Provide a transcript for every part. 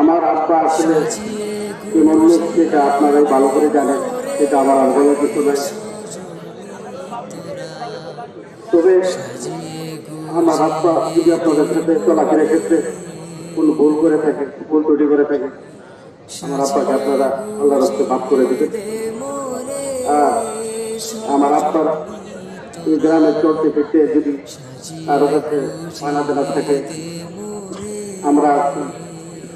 আমার আব্বা আসলে সেটা আপনারাই ভালো করে জানেন, সেটা আমার আন্দোলন কিছু নাই। তবে আমার আব্বা যদি আপনাদের সাথে চলাফেরার ক্ষেত্রে কোনো ভুল করে থাকে, ভুল ত্রুটি করে থাকে, আমার আব্বাকে আপনারা আল্লাহ রাস্তে মাফ করে দেবেন। আমার আব্বার এই গ্রামে চলতে ফিরতে যদি কারও কাছে মানা দেনা থাকে, আমরা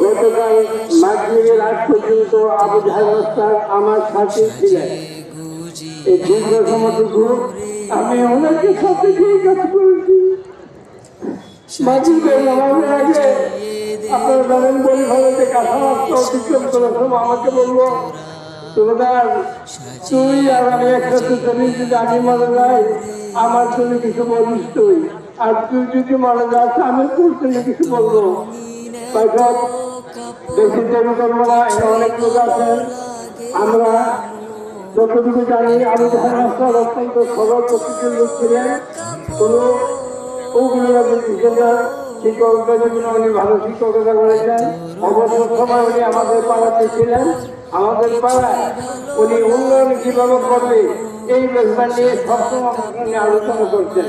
গতকাল মাগরীবের আগ পর্যন্ত আবু জাহাজ আমার সাথে ছিলেন। এই দীর্ঘ সময়টুকু আমি ওনাকে সাথে দিয়ে কাজ করেছি। আমাকে বলল তোমার মারা যাই আমার জন্য কিছু বলিস আর তুই যদি মারা যাস, আমি তোর জন্য কিছু বলব? বেশি দেরি করব না অনেক লোক আছেন আমরা যতটুকু জানি, আমি যখন রাস্তার অত্যন্ত সরল প্রকৃতির লোক ছিলেন। কোনো ওগুলো উনি ভালো শিক্ষকতা করেছেন, অবসর সময় আমাদের পাড়াতে আমাদের পাড়ায় উনি উন্নয়ন কীভাবে করবে, এই ব্যাপার নিয়ে সবসময় আলোচনা করছেন।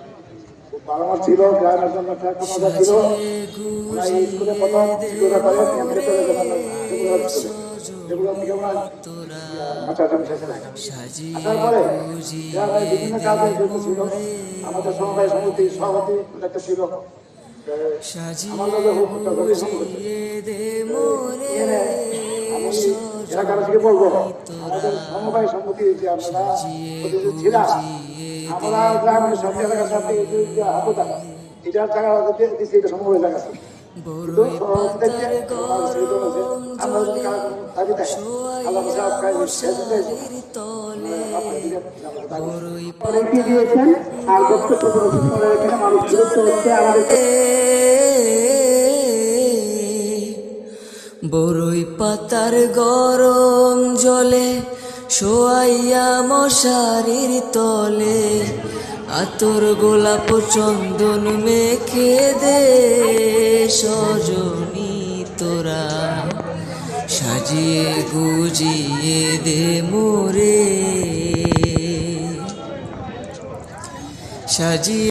পারামর্শ ছিল গ্রামের জন্য একটা একটা ছিল। স্কুলে প্রথম স্কুলে করে ক্যাম্পে চলে গেলাম। সেগুলো সেগুলো থেকে আমরা শেষে নাই আসার পরে গ্রামের বিভিন্ন কাজে যুক্ত ছিল আমাদের সমবায় সমিতি সভাপতি একটা ছিল। এলাকার থেকে বলব আমাদের সমবায় সম্মতি যে আমরা ছিলাম আমরা গ্রামের সব সাথে এটার টাকা দিচ্ছি এটা দিয়েছেন আর বক্তব্য মানুষ বিরক্ত হচ্ছে বড়ই পাতার গরম জলে শোয়াইয়া মশারির তলে, আতর গোলাপ চন্দন মেখে দে সজনী তোরা। সাজিয়ে গুজিয়ে দে মোরে। সাজিয়ে